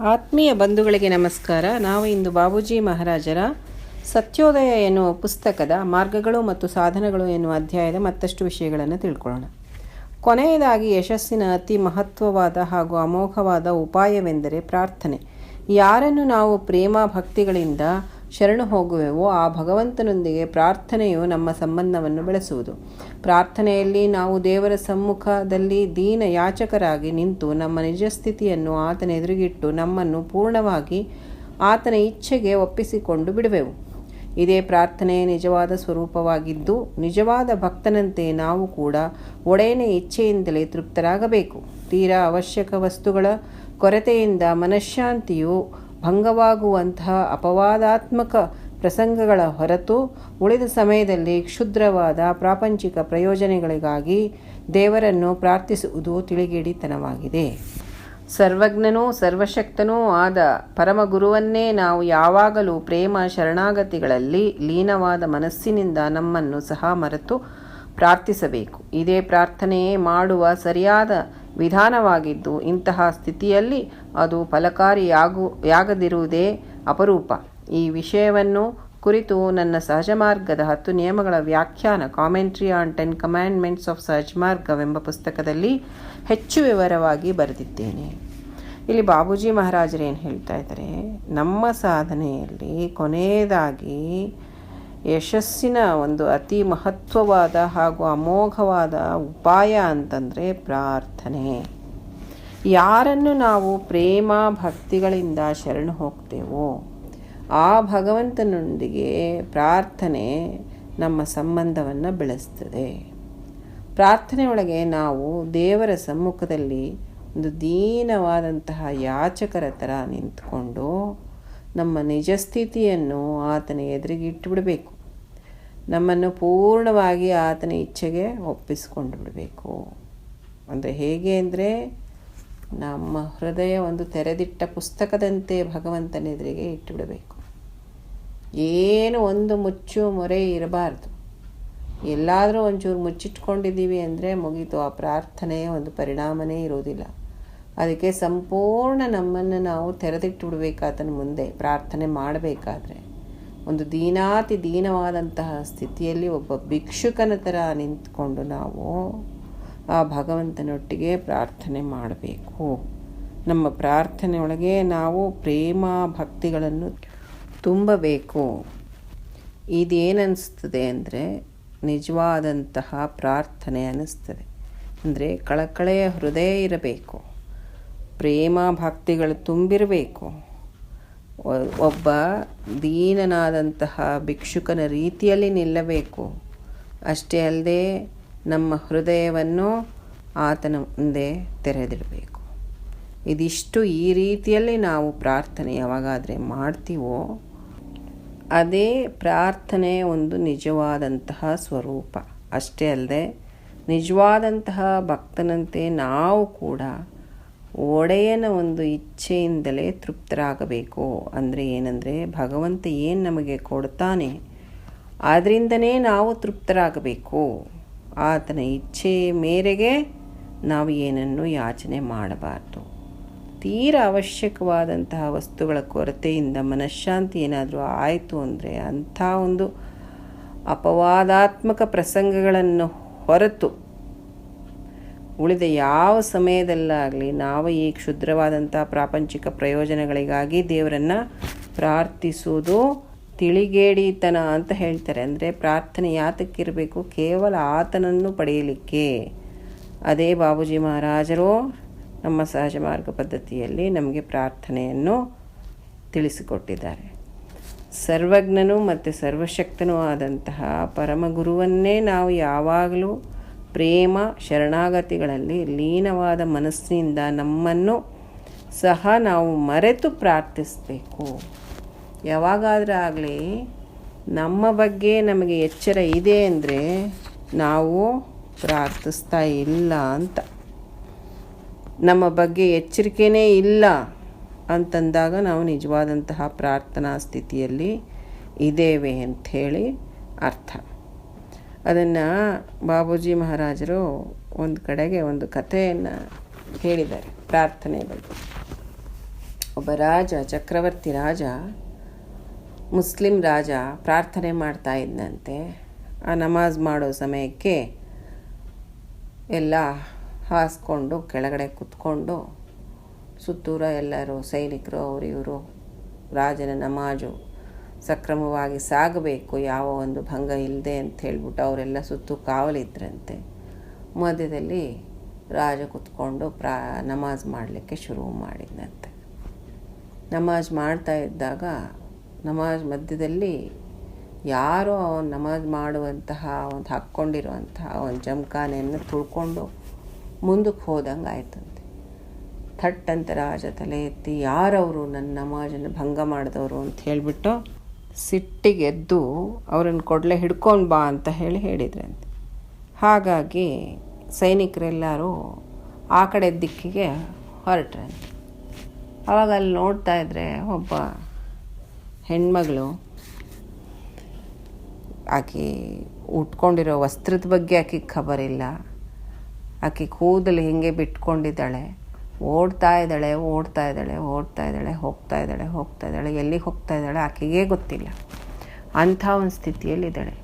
ಆತ್ಮೀಯ ಬಂಧುಗಳಿಗೆ ನಮಸ್ಕಾರ. ನಾವು ಇಂದು ಬಾಬೂಜಿ ಮಹಾರಾಜರ ಸತ್ಯೋದಯ ಎನ್ನುವ ಪುಸ್ತಕದ ಮಾರ್ಗಗಳು ಮತ್ತು ಸಾಧನಗಳು ಎನ್ನುವ ಅಧ್ಯಾಯದ ಮತ್ತಷ್ಟು ವಿಷಯಗಳನ್ನು ತಿಳ್ಕೊಳ್ಳೋಣ. ಕೊನೆಯದಾಗಿ ಯಶಸ್ಸಿನ ಅತಿ ಮಹತ್ವವಾದ ಹಾಗೂ ಅಮೋಘವಾದ ಉಪಾಯವೆಂದರೆ ಪ್ರಾರ್ಥನೆ. ಯಾರನ್ನು ನಾವು ಪ್ರೇಮ, ಭಕ್ತಿಗಳಿಂದ ಶರಣು ಹೋಗುವೆವೋ. ಆ ಭಗವಂತನೊಂದಿಗೆ ಪ್ರಾರ್ಥನೆಯು ನಮ್ಮ ಸಂಬಂಧವನ್ನು ಬೆಳೆಸುವುದು. ಪ್ರಾರ್ಥನೆಯಲ್ಲಿ ನಾವು ದೇವರ ಸಮ್ಮುಖದಲ್ಲಿ ದೀನ ಯಾಚಕರಾಗಿ ನಿಂತು ನಮ್ಮ ನಿಜ ಸ್ಥಿತಿಯನ್ನು ಆತನ ಎದುರಿಗಿಟ್ಟು ನಮ್ಮನ್ನು ಪೂರ್ಣವಾಗಿ ಆತನ ಇಚ್ಛೆಗೆ ಒಪ್ಪಿಸಿಕೊಂಡು ಬಿಡುವೆವು. ಇದೇ ಪ್ರಾರ್ಥನೆಯ ನಿಜವಾದ ಸ್ವರೂಪವಾಗಿದ್ದು, ನಿಜವಾದ ಭಕ್ತನಂತೆ ನಾವು ಕೂಡ ಒಡೆಯನೇ ಇಚ್ಛೆಯಿಂದಲೇ ತೃಪ್ತರಾಗಬೇಕು. ತೀರಾ ಅವಶ್ಯಕ ವಸ್ತುಗಳ ಕೊರತೆಯಿಂದ ಮನಃಶಾಂತಿಯು ಭಂಗವಾಗುವಂತಹ ಅಪವಾದಾತ್ಮಕ ಪ್ರಸಂಗಗಳ ಹೊರತು ಉಳಿದ ಸಮಯದಲ್ಲಿ ಕ್ಷುದ್ರವಾದ ಪ್ರಾಪಂಚಿಕ ಪ್ರಯೋಜನಗಳಿಗಾಗಿ ದೇವರನ್ನು ಪ್ರಾರ್ಥಿಸುವುದು ತಿಳಿಗೇಡಿತನವಾಗಿದೆ. ಸರ್ವಜ್ಞನೂ ಸರ್ವಶಕ್ತನೂ ಆದ ಪರಮಗುರುವನ್ನೇ ನಾವು ಯಾವಾಗಲೂ ಪ್ರೇಮ ಶರಣಾಗತಿಗಳಲ್ಲಿ ಲೀನವಾದ ಮನಸ್ಸಿನಿಂದ ನಮ್ಮನ್ನು ಸಹ ಮರೆತು ಪ್ರಾರ್ಥಿಸಬೇಕು. ಇದೇ ಪ್ರಾರ್ಥನೆಯೇ ಮಾಡುವ ಸರಿಯಾದ ವಿಧಾನವಾಗಿದ್ದು, ಇಂತಹ ಸ್ಥಿತಿಯಲ್ಲಿ ಅದು ಫಲಕಾರಿಯಾಗು, ಯಾಗದಿರುವುದೇ ಅಪರೂಪ. ಈ ವಿಷಯವನ್ನು ಕುರಿತು ನನ್ನ ಸಹಜ ಮಾರ್ಗದ ಹತ್ತು ನಿಯಮಗಳ ವ್ಯಾಖ್ಯಾನ commentary on ten commandments of ಸಹಜ ಮಾರ್ಗವೆಂಬ ಪುಸ್ತಕದಲ್ಲಿ ಹೆಚ್ಚು ವಿವರವಾಗಿ ಬರೆದಿದ್ದೇನೆ. ಇಲ್ಲಿ ಬಾಬೂಜಿ ಮಹಾರಾಜರು ಏನು ಹೇಳ್ತಾ ಇದ್ದಾರೆ? ನಮ್ಮ ಸಾಧನೆಯಲ್ಲಿ ಕೊನೆಯದಾಗಿ ಯಶಸ್ಸಿನ ಒಂದು ಅತಿ ಮಹತ್ವವಾದ ಹಾಗೂ ಅಮೋಘವಾದ ಉಪಾಯ ಅಂತಂದರೆ ಪ್ರಾರ್ಥನೆ. ಯಾರನ್ನು ನಾವು ಪ್ರೇಮ ಭಕ್ತಿಗಳಿಂದ ಶರಣು ಹೋಗ್ತೇವೋ, ಆ ಭಗವಂತನೊಂದಿಗೆ ಪ್ರಾರ್ಥನೆ ನಮ್ಮ ಸಂಬಂಧವನ್ನು ಬೆಳೆಸ್ತದೆ. ಪ್ರಾರ್ಥನೆಯೊಳಗೆ ನಾವು ದೇವರ ಸಮ್ಮುಖದಲ್ಲಿ ಒಂದು ದೀನವಾದಂತಹ ಯಾಚಕರ ಥರ ನಿಂತ್ಕೊಂಡು ನಮ್ಮ ನಿಜಸ್ಥಿತಿಯನ್ನು ಆತನ ಎದುರಿಗೆ ಇಟ್ಟುಬಿಡಬೇಕು ನಮ್ಮನ್ನು ಪೂರ್ಣವಾಗಿ ಆತನ ಇಚ್ಛೆಗೆ ಒಪ್ಪಿಸ್ಕೊಂಡು ಬಿಡಬೇಕು. ಅಂದರೆ ಹೇಗೆ ಅಂದರೆ ನಮ್ಮ ಹೃದಯ ಒಂದು ತೆರೆದಿಟ್ಟ ಪುಸ್ತಕದಂತೆ ಭಗವಂತನ ಎದುರಿಗೆ ಇಟ್ಟುಬಿಡಬೇಕು. ಏನು ಒಂದು ಮುಚ್ಚು ಮೊರೆ ಇರಬಾರ್ದು. ಎಲ್ಲಾದರೂ ಒಂಚೂರು ಮುಚ್ಚಿಟ್ಕೊಂಡಿದ್ದೀವಿ ಅಂದರೆ ಮುಗೀತು. ಆ ಪ್ರಾರ್ಥನೆಯ ಒಂದು ಪರಿಣಾಮನೇ ಇರೋದಿಲ್ಲ ಅದಕ್ಕೆ ಸಂಪೂರ್ಣ ನಮ್ಮನ್ನು ನಾವು ತೆರೆದಿಟ್ಟು ಬಿಡಬೇಕಾತನ ಮುಂದೆ ಪ್ರಾರ್ಥನೆ ಮಾಡಬೇಕಾದ್ರೆ ಒಂದು ದೀನಾತಿ ದೀನವಾದಂತಹ ಸ್ಥಿತಿಯಲ್ಲಿ ಒಬ್ಬ ಭಿಕ್ಷುಕನ ಥರ ನಿಂತ್ಕೊಂಡು ನಾವು ಆ ಭಗವಂತನೊಟ್ಟಿಗೆ ಪ್ರಾರ್ಥನೆ ಮಾಡಬೇಕು. ನಮ್ಮ ಪ್ರಾರ್ಥನೆಯೊಳಗೆ ನಾವು ಪ್ರೇಮ ಭಕ್ತಿಗಳನ್ನು ತುಂಬಬೇಕು. ಇದೇನಿಸ್ತದೆ ಅಂದರೆ ನಿಜವಾದಂತಹ ಪ್ರಾರ್ಥನೆ ಅನ್ನಿಸ್ತದೆ. ಅಂದರೆ ಕಳಕಳೆಯ ಹೃದಯ ಇರಬೇಕು. ಪ್ರೇಮ ಭಕ್ತಿಗಳು ತುಂಬಿರಬೇಕು. ಒಬ್ಬ ದೀನನಾದಂತಹ ಭಿಕ್ಷುಕನ ರೀತಿಯಲ್ಲಿ ನಿಲ್ಲಬೇಕು. ಅಷ್ಟೇ ಅಲ್ಲದೆ ನಮ್ಮ ಹೃದಯವನ್ನು ಆತನ ಮುಂದೆ ತೆರೆದಿಡಬೇಕು. ಇದಿಷ್ಟು ಈ ರೀತಿಯಲ್ಲಿ ನಾವು ಪ್ರಾರ್ಥನೆ ಯಾವಾಗಾದರೆ ಮಾಡ್ತೀವೋ, ಅದೇ ಪ್ರಾರ್ಥನೆ ಒಂದು ನಿಜವಾದಂತಹ ಸ್ವರೂಪ. ಅಷ್ಟೇ ಅಲ್ಲದೆ ನಿಜವಾದಂತಹ ಭಕ್ತನಂತೆ ನಾವು ಕೂಡ ಒಡೆಯನ ಒಂದು ಇಚ್ಛೆಯಿಂದಲೇ ತೃಪ್ತರಾಗಬೇಕು. ಅಂದರೆ ಏನಂದರೆ, ಭಗವಂತ ಏನು ನಮಗೆ ಕೊಡ್ತಾನೆ ಅದರಿಂದನೇ ನಾವು ತೃಪ್ತರಾಗಬೇಕು. ಆತನ ಇಚ್ಛೆ ಮೇರೆಗೆ ನಾವು ಏನನ್ನು ಯಾಚನೆ ಮಾಡಬಾರ್ದು. ತೀರ ಅವಶ್ಯಕವಾದಂತಹ ವಸ್ತುಗಳ ಕೊರತೆಯಿಂದ ಮನಃಶಾಂತಿ ಏನಾದರೂ ಆಯಿತು ಅಂದರೆ ಅಂಥ ಒಂದು ಅಪವಾದಾತ್ಮಕ ಪ್ರಸಂಗಗಳನ್ನು ಹೊರತು ಉಳಿದ ಯಾವ ಸಮಯದಲ್ಲಾಗಲಿ ನಾವು ಈ ಕ್ಷುದ್ರವಾದಂಥ ಪ್ರಾಪಂಚಿಕ ಪ್ರಯೋಜನಗಳಿಗಾಗಿ ದೇವರನ್ನು ಪ್ರಾರ್ಥಿಸುವುದು ತಿಳಿಗೇಡಿತನ ಅಂತ ಹೇಳ್ತಾರೆ. ಅಂದರೆ ಪ್ರಾರ್ಥನೆ ಯಾತಕ್ಕಿರಬೇಕು? ಕೇವಲ ಆತನನ್ನು ಪಡೆಯಲಿಕ್ಕೆ. ಅದೇ ಬಾಬೂಜಿ ಮಹಾರಾಜರು ನಮ್ಮ ಸಹಜ ಮಾರ್ಗ ಪದ್ಧತಿಯಲ್ಲಿ ನಮಗೆ ಪ್ರಾರ್ಥನೆಯನ್ನು ತಿಳಿಸಿಕೊಟ್ಟಿದ್ದಾರೆ. ಸರ್ವಜ್ಞನು ಮತ್ತು ಸರ್ವಶಕ್ತನೂ ಆದಂತಹ ಪರಮಗುರುವನ್ನೇ ನಾವು ಯಾವಾಗಲೂ ಪ್ರೇಮ, ಶರಣಾಗತಿಗಳಲ್ಲಿ ಲೀನವಾದ ಮನಸ್ಸಿನಿಂದ ನಮ್ಮನ್ನು ಸಹ ನಾವು ಮರೆತು ಪ್ರಾರ್ಥಿಸಬೇಕು. ಯಾವಾಗಾದರೂ ಆಗಲಿ ನಮ್ಮ ಬಗ್ಗೆ ನಮಗೆ ಎಚ್ಚರ ಇದೆ ಅಂದರೆ ನಾವು ಪ್ರಾರ್ಥಿಸ್ತಾ ಇಲ್ಲ ಅಂತ. ನಮ್ಮ ಬಗ್ಗೆ ಎಚ್ಚರಿಕೆಯೇ ಇಲ್ಲ ಅಂತಂದಾಗ ನಾವು ನಿಜವಾದಂತಹ ಪ್ರಾರ್ಥನಾ ಸ್ಥಿತಿಯಲ್ಲಿ ಇದ್ದೇವೆ ಅಂಥೇಳಿ ಅರ್ಥ. ಅದನ್ನು ಬಾಬೂಜಿ ಮಹಾರಾಜರು ಒಂದು ಕಡೆಗೆ ಒಂದು ಕಥೆಯನ್ನು ಹೇಳಿದ್ದಾರೆ, ಪ್ರಾರ್ಥನೆ ಬಗ್ಗೆ. ಒಬ್ಬ ರಾಜ, ಚಕ್ರವರ್ತಿ ರಾಜ, ಮುಸ್ಲಿಂ ರಾಜ ಪ್ರಾರ್ಥನೆ ಮಾಡ್ತಾ ಇದ್ದಂತೆ ಆ ನಮಾಜ್ ಮಾಡೋ ಸಮಯಕ್ಕೆ ಎಲ್ಲ ಹಾಸ್ಕೊಂಡು ಕೆಳಗಡೆ ಕುತ್ಕೊಂಡು ಸುತ್ತೂರ ಎಲ್ಲರೂ ಸೈನಿಕರು ಅವರಿವರು ರಾಜನ ನಮಾಜು ಸಕ್ರಮವಾಗಿ ಸಾಗಬೇಕು, ಯಾವ ಒಂದು ಭಂಗ ಇಲ್ಲದೆ ಅಂತ ಹೇಳ್ಬಿಟ್ಟು ಅವರೆಲ್ಲ ಸುತ್ತು ಕಾವಲಿದ್ರಂತೆ. ಮಧ್ಯದಲ್ಲಿ ರಾಜ ಕುತ್ಕೊಂಡು ಪ್ರಾ, ನಮಾಜ್ ಮಾಡಲಿಕ್ಕೆ ಶುರು ಮಾಡಿದ್ನಂತೆ. ನಮಾಜ್ ಮಾಡ್ತಾ ಇದ್ದಾಗ ನಮಾಜ್ ಮಧ್ಯದಲ್ಲಿ ಯಾರೋ ಅವನು ನಮಾಜ್ ಮಾಡುವಂತಹ ಒಂದು ಹಾಕ್ಕೊಂಡಿರುವಂತಹ ಒಂದು ಜಮಖಾನೆಯನ್ನು ತುಳ್ಕೊಂಡು ಮುಂದಕ್ಕೆ ಹೋದಂಗೆ ಆಯ್ತಂತೆ. ಥಟ್ ಅಂತ ರಾಜ ತಲೆ ಎತ್ತಿ, ಯಾರವರು ನನ್ನ ನಮಾಜನ್ನು ಭಂಗ ಮಾಡಿದವರು ಅಂತ ಹೇಳಿಬಿಟ್ಟು ಸಿಟ್ಟಿಗೆ ಎದ್ದು ಅವರನ್ನು ಕೊಡಲೆ ಹಿಡ್ಕೊಂಡು ಬಾ ಅಂತ ಹೇಳಿ ಹೇಳಿದ್ರಂತೆ. ಹಾಗಾಗಿ ಸೈನಿಕರೆಲ್ಲರೂ ಆ ಕಡೆ ದಿಕ್ಕಿಗೆ ಹೊರಟ್ರಂತೆ. ಆವಾಗ ಅಲ್ಲಿ ನೋಡ್ತಾ ಇದ್ರೆ ಒಬ್ಬ ಹೆಣ್ಮಗಳು ಆಕೆ ಉಟ್ಕೊಂಡಿರೋ ವಸ್ತ್ರದ ಬಗ್ಗೆ ಆಕೆಗೆ ಖಬರಿಲ್ಲ. ಆಕೆ ಕೂದಲು ಹಿಂಗೆ ಬಿಟ್ಕೊಂಡಿದ್ದಾಳೆ. ಓಡ್ತಾ ಇದ್ದಾಳೆ ಓಡ್ತಾ ಇದ್ದಾಳೆ ಓಡ್ತಾ ಇದ್ದಾಳೆ, ಹೋಗ್ತಾ ಇದ್ದಾಳೆ ಹೋಗ್ತಾ ಇದ್ದಾಳೆ, ಎಲ್ಲಿಗೆ ಹೋಗ್ತಾ ಇದ್ದಾಳೆ ಆಕೆಗೇ ಗೊತ್ತಿಲ್ಲ. ಅಂಥ ಒಂದು ಸ್ಥಿತಿಯಲ್ಲಿದ್ದಾಳೆ.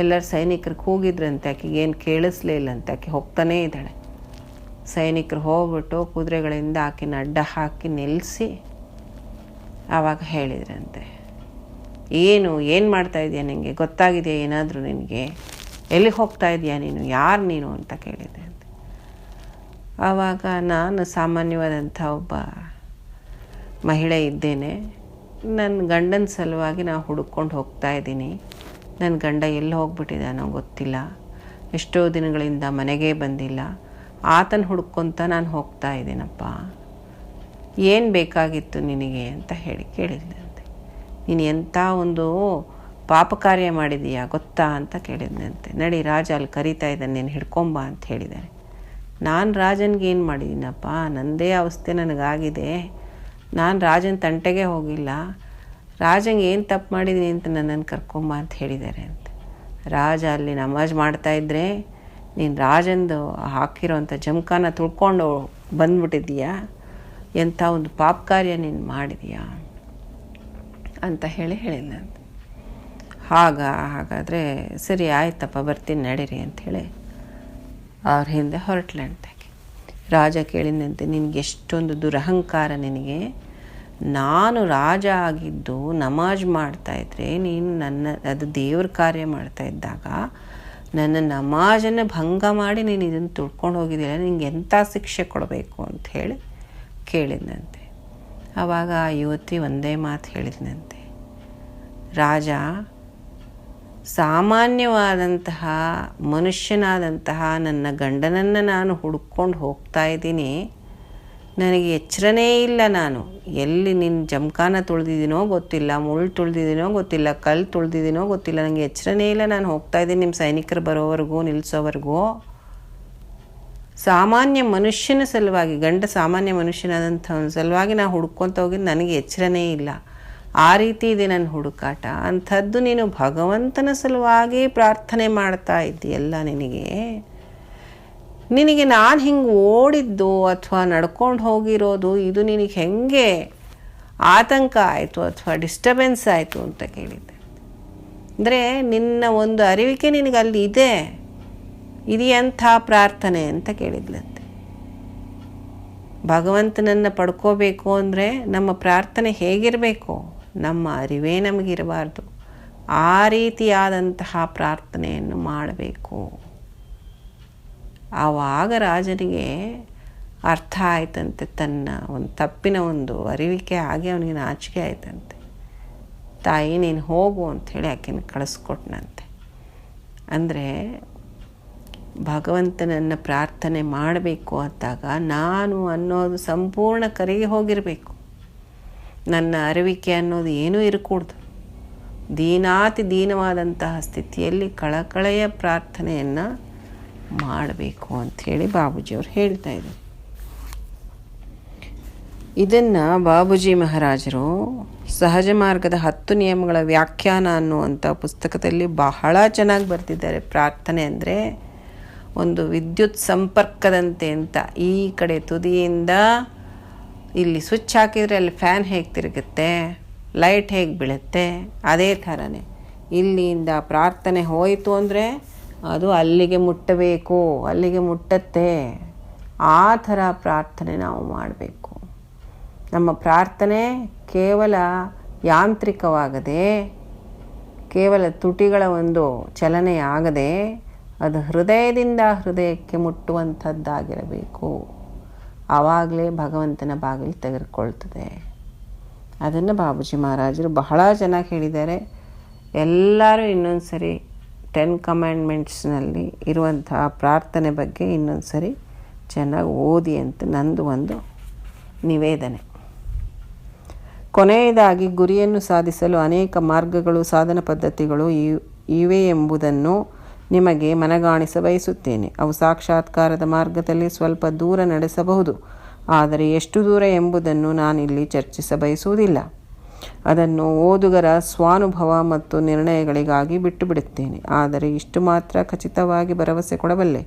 ಎಲ್ಲರ ಸೈನಿಕರು ಕೂಗಿದ್ರಂತೆ, ಆಕೆಗೆ ಏನು ಕೇಳಿಸ್ಲೇ ಇಲ್ಲಂತೆ ಆಕೆ ಹೋಗ್ತಾನೇ ಇದ್ದಾಳೆ. ಸೈನಿಕರು ಹೋಗ್ಬಿಟ್ಟು ಕುದುರೆಗಳಿಂದ ಆಕೆನ ಅಡ್ಡ ಹಾಕಿ ನಿಲ್ಲಿಸಿ ಆವಾಗ ಹೇಳಿದ್ರಂತೆ, ಏನು ಏನು ಮಾಡ್ತಾ ಇದೆಯಾ ನಿನಗೆ? ಗೊತ್ತಾಗಿದೆಯಾ ಏನಾದರೂ ನಿನಗೆ? ಎಲ್ಲಿಗೆ ಹೋಗ್ತಾ ಇದೆಯಾ ನೀನು? ಯಾರು ನೀನು ಅಂತ ಕೇಳಿದೆ ಆವಾಗ ನಾನು ಸಾಮಾನ್ಯವಾದಂಥ ಒಬ್ಬ ಮಹಿಳೆ ಇದ್ದೇನೆ. ನನ್ನ ಗಂಡನ ಸಲುವಾಗಿ ನಾನು ಹುಡುಕೊಂಡು ಹೋಗ್ತಾ ಇದ್ದೀನಿ. ನನ್ನ ಗಂಡ ಎಲ್ಲಿ ಹೋಗ್ಬಿಟ್ಟಿದ್ದಾನೋ ಗೊತ್ತಿಲ್ಲ. ಎಷ್ಟೋ ದಿನಗಳಿಂದ ಮನೆಗೆ ಬಂದಿಲ್ಲ. ಆತನ ಹುಡ್ಕೊತ ನಾನು ಹೋಗ್ತಾ ಇದ್ದೀನಪ್ಪ. ಏನು ಬೇಕಾಗಿತ್ತು ನಿನಗೆ ಅಂತ ಹೇಳಿ ಕೇಳಿದ್ನಂತೆ. ನೀನು ಎಂಥ ಒಂದು ಪಾಪ ಕಾರ್ಯ ಮಾಡಿದೀಯಾ ಗೊತ್ತಾ ಅಂತ ಕೇಳಿದ್ನಂತೆ. ನಡಿ ರಾಜ ಅಲ್ಲಿ ಕರೀತಾ ಇದ್ದಾನೆ, ನೀನು ಹಿಡ್ಕೊಂಬ ಅಂತ ಹೇಳಿದ್ದಾರೆ ನಾನು ರಾಜನ್ಗೆ ಏನು ಮಾಡಿದ್ದೀನಪ್ಪ ನನ್ನದೇ ಅವಸ್ಥೆ ನನಗಾಗಿದೆ. ನಾನು ರಾಜನ ತಂಟೆಗೆ ಹೋಗಿಲ್ಲ. ರಾಜಂಗೆ ಏನು ತಪ್ಪು ಮಾಡಿದ್ದೀನಿ ಅಂತ ನನ್ನನ್ನು ಕರ್ಕೊಂಬ ಅಂತ ಹೇಳಿದ್ದಾರೆ ಅಂತ. ರಾಜ ಅಲ್ಲಿ ನಮಾಜ್ ಮಾಡ್ತಾ ಇದ್ದರೆ ನೀನು ರಾಜಂದು ಹಾಕಿರೋಂಥ ಜಮಖಾನ ತುಳ್ಕೊಂಡು ಬಂದ್ಬಿಟ್ಟಿದ್ದೀಯಾ? ಎಂಥ ಒಂದು ಪಾಪ ಕಾರ್ಯ ನೀನು ಮಾಡಿದೀಯಾ? ಅಂತ ಹೇಳಿ ಹೇಳಿದ್ದಂತೆ ಹಾಗ, ಹಾಗಾದರೆ ಸರಿ ಆಯ್ತಪ್ಪ, ಬರ್ತೀನಿ ನಡೀರಿ ಅಂಥೇಳಿ ಅವ್ರ ಹಿಂದೆ ಹೊರಟ್ಲಂತೆ ರಾಜ ಕೇಳಿದಂತೆ ನಿನಗೆ ಎಷ್ಟೊಂದು ದುರಹಂಕಾರ ನಿನಗೆ? ನಾನು ರಾಜ ಆಗಿದ್ದು ನಮಾಜ್ ಮಾಡ್ತಾಯಿದ್ರೆ ನೀನು ನನ್ನ, ಅದು ದೇವ್ರ ಕಾರ್ಯ ಮಾಡ್ತಾ ಇದ್ದಾಗ ನನ್ನ ನಮಾಜನ್ನು ಭಂಗ ಮಾಡಿ ನೀನು ಇದನ್ನು ತುಳ್ಕೊಂಡು ಹೋಗಿದ್ದೀಯ ನಿಂಗೆ ಎಂಥ ಶಿಕ್ಷೆ ಕೊಡಬೇಕು ಅಂತ ಹೇಳಿ ಕೇಳಿದಂತೆ ಆವಾಗ ಆ ಯುವತಿ ಒಂದೇ ಮಾತು ಹೇಳಿದ್ನಂತೆ. ರಾಜ ಸಾಮಾನ್ಯವಾದಂತಹ, ಮನುಷ್ಯನಾದಂತಹ ನನ್ನ ಗಂಡನನ್ನು ನಾನು ಹುಡ್ಕೊಂಡು ಹೋಗ್ತಾ ಇದ್ದೀನಿ. ನನಗೆ ಎಚ್ಚರನೇ ಇಲ್ಲ ನಾನು. ಎಲ್ಲಿ ನಿನ್ನ ಜಮಖಾನ ತುಳಿದಿದ್ದೀನೋ ಗೊತ್ತಿಲ್ಲ, ಮುಳ್ಳು ತುಳಿದಿದ್ದೀನೋ ಗೊತ್ತಿಲ್ಲ, ಕಲ್ಲು ತುಳಿದಿದ್ದೀನೋ ಗೊತ್ತಿಲ್ಲ ನನಗೆ ಎಚ್ಚರನೇ ಇಲ್ಲ ನಾನು ಹೋಗ್ತಾ ಇದ್ದೀನಿ ನಿಮ್ಮ ಸೈನಿಕರು ಬರೋವರೆಗೂ ನಿಲ್ಲಿಸೋವರೆಗೂ ಸಾಮಾನ್ಯ ಮನುಷ್ಯನ ಸಲುವಾಗಿ, ಗಂಡ ಸಾಮಾನ್ಯ ಮನುಷ್ಯನಾದಂಥ ಸಲುವಾಗಿ ನಾನು ಹುಡ್ಕೊತ ಹೋಗಿದ್ದು ನನಗೆ ಎಚ್ಚರನೇ ಇಲ್ಲ. ಆ ರೀತಿ ಇದೆ ನನ್ನ ಹುಡುಕಾಟ. ಅಂಥದ್ದು ನೀನು ಭಗವಂತನ ಸಲುವಾಗಿ ಪ್ರಾರ್ಥನೆ ಮಾಡ್ತಾ ಇದ್ದೀಯಲ್ಲ ನಿನಗೆ. ನಿನಗೆ ನಾನು ಹಿಂಗೆ ಓಡಿದ್ದು ಅಥವಾ ನಡ್ಕೊಂಡು ಹೋಗಿರೋದು ಇದು ನಿನಗೆ ಹೆಂಗೆ ಆತಂಕ ಆಯಿತು ಅಥವಾ ಡಿಸ್ಟರ್ಬೆನ್ಸ್ ಆಯಿತು ಅಂತ ಕೇಳಿದ್ದೆ. ಅಂದರೆ ನಿನ್ನ ಒಂದು ಅರಿವಿಕೆ ನಿನಗೆ ಅಲ್ಲಿ ಇದೆ. ಇದೆಯಂಥ ಪ್ರಾರ್ಥನೆ ಅಂತ ಕೇಳಿದ್ಲಂತೆ. ಭಗವಂತನನ್ನು ಪಡ್ಕೋಬೇಕು ಅಂದರೆ ನಮ್ಮ ಪ್ರಾರ್ಥನೆ ಹೇಗಿರಬೇಕು? ನಮ್ಮ ಅರಿವೇ ನಮಗಿರಬಾರ್ದು. ಆ ರೀತಿಯಾದಂತಹ ಪ್ರಾರ್ಥನೆಯನ್ನು ಮಾಡಬೇಕು. ಆವಾಗ ರಾಜನಿಗೆ ಅರ್ಥ ಆಯ್ತಂತೆ ತನ್ನ ಒಂದು ತಪ್ಪಿನ ಒಂದು ಅರಿವಿಕೆ ಆಗಿ ಅವನಿಗೆ ನಾಚಿಕೆ ಆಯ್ತಂತೆ. ತಾಯಿ, ನೀನು ಹೋಗು ಅಂಥೇಳಿ ಆಕೆನ ಕಳಿಸ್ಕೊಟ್ನಂತೆ. ಅಂದರೆ ಭಗವಂತನನ್ನು ಪ್ರಾರ್ಥನೆ ಮಾಡಬೇಕು ಅಂದಾಗ ನಾನು ಅನ್ನೋದು ಸಂಪೂರ್ಣ ಕರಿಗೆ ಹೋಗಿರಬೇಕು. ನನ್ನ ಅರಿವಿಕೆ ಅನ್ನೋದು ಏನೂ ಇರಕೂಡ್ದು. ದೀನಾತಿ ದೀನವಾದಂತಹ ಸ್ಥಿತಿಯಲ್ಲಿ ಕಳಕಳೆಯ ಪ್ರಾರ್ಥನೆಯನ್ನು ಮಾಡಬೇಕು ಅಂಥೇಳಿ ಬಾಬೂಜಿಯವರು ಹೇಳ್ತಾ ಇದ್ದರು ಇದನ್ನು ಬಾಬುಜಿ ಮಹಾರಾಜರು ಸಹಜ ಮಾರ್ಗದ ಹತ್ತು ನಿಯಮಗಳ ವ್ಯಾಖ್ಯಾನ ಅನ್ನುವಂಥ ಪುಸ್ತಕದಲ್ಲಿ ಬಹಳ ಚೆನ್ನಾಗಿ ಬರೆದಿದ್ದಾರೆ. ಪ್ರಾರ್ಥನೆ ಅಂದರೆ ಒಂದು ವಿದ್ಯುತ್ ಸಂಪರ್ಕದಂತೆ ಅಂತ ಈ ಕಡೆ ತುದಿಯಿಂದ ಇಲ್ಲಿ ಸ್ವಿಚ್ ಹಾಕಿದರೆ ಅಲ್ಲಿ ಫ್ಯಾನ್ ಹೇಗೆ ತಿರುಗುತ್ತೆ? ಲೈಟ್ ಹೇಗೆ ಬೀಳುತ್ತೆ? ಅದೇ ಥರನೇ. ಇಲ್ಲಿಂದ ಪ್ರಾರ್ಥನೆ ಹೋಯಿತು ಅಂದರೆ ಅದು ಅಲ್ಲಿಗೆ ಮುಟ್ಟಬೇಕು, ಅಲ್ಲಿಗೆ ಮುಟ್ಟತ್ತೆ. ಆ ಥರ ಪ್ರಾರ್ಥನೆ ನಾವು ಮಾಡಬೇಕು. ನಮ್ಮ ಪ್ರಾರ್ಥನೆ ಕೇವಲ ಯಾಂತ್ರಿಕವಾಗದೆ, ಕೇವಲ ತುಟಿಗಳ ಒಂದು ಚಲನೆ ಆಗದೆ ಅದು ಹೃದಯದಿಂದ ಹೃದಯಕ್ಕೆ ಮುಟ್ಟುವಂಥದ್ದಾಗಿರಬೇಕು. ಆವಾಗಲೇ ಭಗವಂತನ ಬಾಗಿಲು ತೆಗೆದುಕೊಳ್ತದೆ. ಅದನ್ನು ಬಾಬೂಜಿ ಮಹಾರಾಜರು ಬಹಳ ಚೆನ್ನಾಗಿ ಹೇಳಿದ್ದಾರೆ ಎಲ್ಲರೂ ಇನ್ನೊಂದು ಸರಿ ಟೆನ್ ಕಮ್ಯಾಂಡ್ಮೆಂಟ್ಸ್ನಲ್ಲಿ ಇರುವಂತಹ ಪ್ರಾರ್ಥನೆ ಬಗ್ಗೆ ಇನ್ನೊಂದು ಸರಿ ಚೆನ್ನಾಗಿ ಓದಿ ಅಂತ ನಂದು ಒಂದು ನಿವೇದನೆ. ಕೊನೆಯದಾಗಿ ಗುರಿಯನ್ನು ಸಾಧಿಸಲು ಅನೇಕ ಮಾರ್ಗಗಳು, ಸಾಧನ ಪದ್ಧತಿಗಳು ಇವೆ ಎಂಬುದನ್ನು ನಿಮಗೆ ಮನಗಾಣಿಸ ಬಯಸುತ್ತೇನೆ. ಅವು ಸಾಕ್ಷಾತ್ಕಾರದ ಮಾರ್ಗದಲ್ಲಿ ಸ್ವಲ್ಪ ದೂರ ನಡೆಸಬಹುದು. ಆದರೆ ಎಷ್ಟು ದೂರ ಎಂಬುದನ್ನು ನಾನಿಲ್ಲಿ ಚರ್ಚಿಸ ಬಯಸುವುದಿಲ್ಲ. ಅದನ್ನು ಓದುಗರ ಸ್ವಾನುಭವ ಮತ್ತು ನಿರ್ಣಯಗಳಿಗಾಗಿ ಬಿಟ್ಟು ಬಿಡುತ್ತೇನೆ ಆದರೆ ಇಷ್ಟು ಮಾತ್ರ ಖಚಿತವಾಗಿ ಭರವಸೆ ಕೊಡಬಲ್ಲೆ.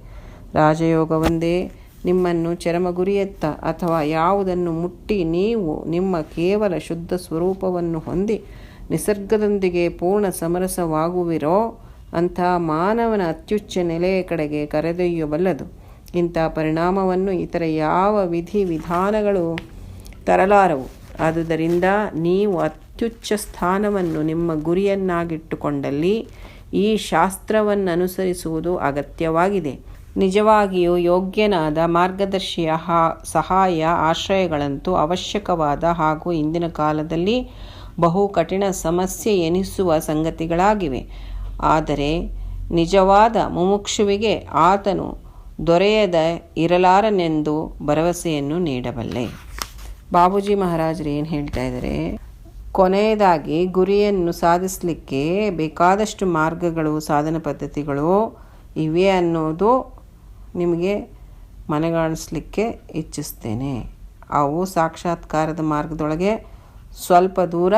ರಾಜಯೋಗವೊಂದೇ ನಿಮ್ಮನ್ನು ಚರಮ ಗುರಿಯತ್ತ ಅಥವಾ ಯಾವುದನ್ನು ಮುಟ್ಟಿ ನೀವು ನಿಮ್ಮ ಕೇವಲ ಶುದ್ಧ ಸ್ವರೂಪವನ್ನು ಹೊಂದಿ ನಿಸರ್ಗದೊಂದಿಗೆ ಪೂರ್ಣ ಸಮರಸವಾಗುವಿರೋ ಅಂಥ ಮಾನವನ ಅತ್ಯುಚ್ಚ ನೆಲೆಯ ಕಡೆಗೆ ಕರೆದೊಯ್ಯಬಲ್ಲದು. ಇಂಥ ಪರಿಣಾಮವನ್ನು ಇತರ ಯಾವ ವಿಧಿ ವಿಧಾನಗಳು ತರಲಾರವು? ಆದುದರಿಂದ ನೀವು ಅತ್ಯುಚ್ಚ ಸ್ಥಾನವನ್ನು ನಿಮ್ಮ ಗುರಿಯನ್ನಾಗಿಟ್ಟುಕೊಂಡಲ್ಲಿ ಈ ಶಾಸ್ತ್ರವನ್ನು ಅನುಸರಿಸುವುದು ಅಗತ್ಯವಾಗಿದೆ. ನಿಜವಾಗಿಯೂ ಯೋಗ್ಯನಾದ ಮಾರ್ಗದರ್ಶಿಯ ಸಹಾಯ ಆಶ್ರಯಗಳಂತೂ ಅವಶ್ಯಕವಾದ ಹಾಗೂ ಇಂದಿನ ಕಾಲದಲ್ಲಿ ಬಹು ಕಠಿಣ ಸಮಸ್ಯೆ ಎನಿಸುವ ಸಂಗತಿಗಳಾಗಿವೆ. ಆದರೆ ನಿಜವಾದ ಮುಮುಕ್ಷುವಿಗೆ ಆತನು ದೊರೆಯದ ಇರಲಾರನೆಂದು ಭರವಸೆಯನ್ನು ನೀಡಬಲ್ಲೆ. ಬಾಬೂಜಿ ಮಹಾರಾಜರು ಏನು ಹೇಳ್ತಾ ಇದ್ದಾರೆ? ಕೊನೆಯದಾಗಿ ಗುರಿಯನ್ನು ಸಾಧಿಸಲಿಕ್ಕೆ ಬೇಕಾದಷ್ಟು ಮಾರ್ಗಗಳು, ಸಾಧನ ಪದ್ಧತಿಗಳು ಇವೆ ಅನ್ನೋದು ನಿಮಗೆ ಮನೆಗಾಣಿಸ್ಲಿಕ್ಕೆ ಇಚ್ಛಿಸ್ತೇನೆ. ಅವು ಸಾಕ್ಷಾತ್ಕಾರದ ಮಾರ್ಗದೊಳಗೆ ಸ್ವಲ್ಪ ದೂರ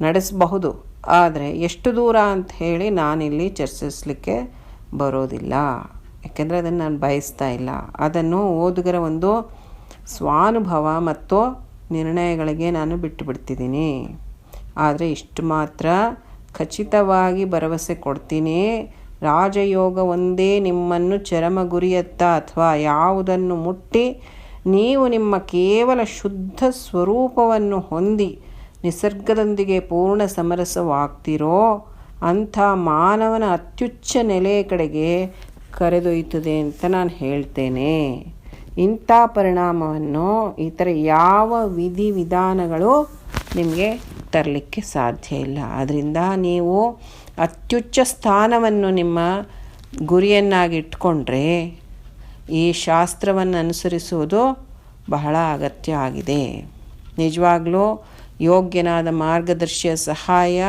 ನಡೆಸಬಹುದು. ಆದರೆ ಎಷ್ಟು ದೂರ ಅಂತ ಹೇಳಿ ನಾನಿಲ್ಲಿ ಚರ್ಚಿಸಲಿಕ್ಕೆ ಬರೋದಿಲ್ಲ. ಯಾಕೆಂದರೆ ಅದನ್ನು ನಾನು ಬಯಸ್ತಾ ಇಲ್ಲ. ಅದನ್ನು ಓದುಗರ ಒಂದು ಸ್ವಾನುಭವ ಮತ್ತು ನಿರ್ಣಯಗಳಿಗೆ ನಾನು ಬಿಟ್ಟು ಬಿಡ್ತಿದ್ದೀನಿ. ಆದರೆ ಇಷ್ಟು ಮಾತ್ರ. ಖಚಿತವಾಗಿ ಭರವಸೆ ಕೊಡ್ತೀನಿ. ರಾಜಯೋಗ ಒಂದೇ ನಿಮ್ಮನ್ನು ಚರಮ ಗುರಿಯತ್ತ ಅಥವಾ ಯಾವುದನ್ನು ಮುಟ್ಟಿ ನೀವು ನಿಮ್ಮ ಕೇವಲ ಶುದ್ಧ ಸ್ವರೂಪವನ್ನು ಹೊಂದಿ ನಿಸರ್ಗದೊಂದಿಗೆ ಪೂರ್ಣ ಸಮರಸವಾಗ್ತಿರೋ ಅಂಥ ಮಾನವನ ಅತ್ಯುಚ್ಚ ನೆಲೆಯ ಕಡೆಗೆ ಕರೆದೊಯ್ತದೆ ಅಂತ ನಾನು ಹೇಳ್ತೇನೆ. ಇಂಥ ಪರಿಣಾಮವನ್ನು ಇತರ ಯಾವ ವಿಧಿ ವಿಧಾನಗಳು ನಿಮಗೆ ತರಲಿಕ್ಕೆ ಸಾಧ್ಯ ಇಲ್ಲ. ಆದ್ದರಿಂದ ನೀವು ಅತ್ಯುಚ್ಚ ಸ್ಥಾನವನ್ನು ನಿಮ್ಮ ಗುರಿಯನ್ನಾಗಿಟ್ಕೊಂಡ್ರೆ ಈ ಶಾಸ್ತ್ರವನ್ನು ಅನುಸರಿಸುವುದು ಬಹಳ ಅಗತ್ಯ ಆಗಿದೆ. ನಿಜವಾಗ್ಲೂ ಯೋಗ್ಯನಾದ ಮಾರ್ಗದರ್ಶಿಯ ಸಹಾಯ,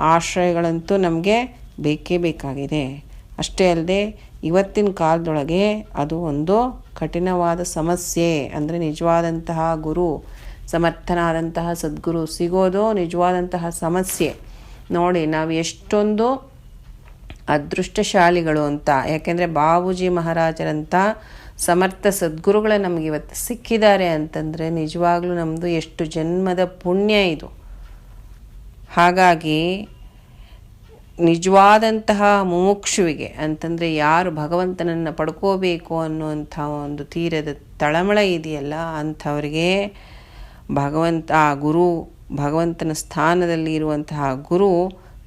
ಆಶ್ರಯಗಳಂತೂ ನಮಗೆ ಬೇಕೇ ಬೇಕಾಗಿದೆ. ಅಷ್ಟೇ ಅಲ್ಲದೆ, ಇವತ್ತಿನ ಕಾಲದೊಳಗೆ ಅದು ಒಂದು ಕಠಿಣವಾದ ಸಮಸ್ಯೆ. ಅಂದರೆ ನಿಜವಾದಂತಹ ಗುರು, ಸಮರ್ಥನಾದಂತಹ ಸದ್ಗುರು ಸಿಗೋದು ನಿಜವಾದಂತಹ ಸಮಸ್ಯೆ. ನೋಡಿ, ನಾವು ಎಷ್ಟೊಂದು ಅದೃಷ್ಟಶಾಲಿಗಳು ಅಂತ, ಯಾಕೆಂದರೆ ಬಾಬೂಜಿ ಮಹಾರಾಜರಂಥ ಸಮರ್ಥ ಸದ್ಗುರುಗಳೇ ನಮಗೆ ಇವತ್ತು ಸಿಕ್ಕಿದ್ದಾರೆ ಅಂತಂದರೆ ನಿಜವಾಗ್ಲೂ ನಮ್ಮದು ಎಷ್ಟು ಜನ್ಮದ ಪುಣ್ಯ ಇದು. ಹಾಗಾಗಿ ನಿಜವಾದಂತಹ ಮುಮುಕ್ಷುವಿಗೆ ಅಂತಂದರೆ ಯಾರು ಭಗವಂತನನ್ನು ಪಡ್ಕೋಬೇಕು ಅನ್ನುವಂಥ ಒಂದು ತೀರದ ತಳಮಳ ಇದೆಯಲ್ಲ ಅಂಥವ್ರಿಗೆ ಭಗವಂತ, ಆ ಗುರು, ಭಗವಂತನ ಸ್ಥಾನದಲ್ಲಿ ಇರುವಂತಹ ಗುರು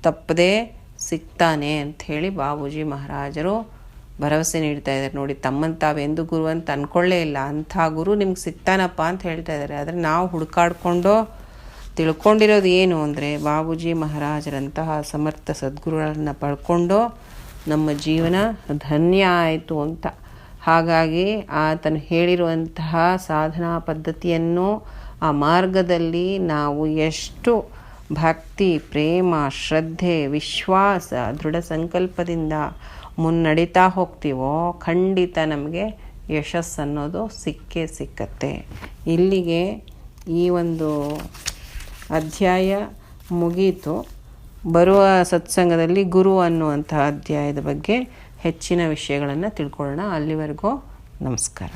ತಪ್ಪದೇ ಸಿಗ್ತಾನೆ ಅಂಥೇಳಿ ಬಾಬೂಜಿ ಮಹಾರಾಜರು ಭರವಸೆ ನೀಡ್ತಾ ಇದ್ದಾರೆ. ನೋಡಿ ತಮ್ಮನ್ನು ತಾವೆಂದು ಗುರು ಅಂತ ಅಂದ್ಕೊಳ್ಳೇ ಇಲ್ಲ. ಅಂಥ ಗುರು ನಿಮ್ಗೆ ಸಿಗ್ತಾನಪ್ಪ ಅಂತ ಹೇಳ್ತಾ ಇದ್ದಾರೆ. ಆದರೆ ನಾವು ಹುಡುಕಾಡ್ಕೊಂಡು ತಿಳ್ಕೊಂಡಿರೋದು ಏನು ಅಂದರೆ, ಬಾಬೂಜಿ ಮಹಾರಾಜರಂತಹ ಸಮರ್ಥ ಸದ್ಗುರುಗಳನ್ನು ಪಡ್ಕೊಂಡು ನಮ್ಮ ಜೀವನ ಧನ್ಯ ಆಯಿತು ಅಂತ. ಹಾಗಾಗಿ ಆತನು ಹೇಳಿರುವಂತಹ ಸಾಧನಾ ಪದ್ಧತಿಯನ್ನು ಆ ಮಾರ್ಗದಲ್ಲಿ ನಾವು ಎಷ್ಟು ಭಕ್ತಿ, ಪ್ರೇಮ, ಶ್ರದ್ಧೆ, ವಿಶ್ವಾಸ, ದೃಢ ಸಂಕಲ್ಪದಿಂದ ಮುನ್ನಡೀತಾ ಹೋಗ್ತೀವೋ ಖಂಡಿತ ನಮಗೆ ಯಶಸ್ಸು ಅನ್ನೋದು ಸಿಕ್ಕೇ ಸಿಕ್ಕತ್ತೆ. ಇಲ್ಲಿಗೆ ಈ ಒಂದು ಅಧ್ಯಾಯ ಮುಗೀತು. ಬರುವ ಸತ್ಸಂಗದಲ್ಲಿ ಗುರು ಅನ್ನುವಂತಹ ಅಧ್ಯಾಯದ ಬಗ್ಗೆ ಹೆಚ್ಚಿನ ವಿಷಯಗಳನ್ನು ತಿಳ್ಕೊಳ್ಳೋಣ. ಅಲ್ಲಿವರೆಗೂ ನಮಸ್ಕಾರ.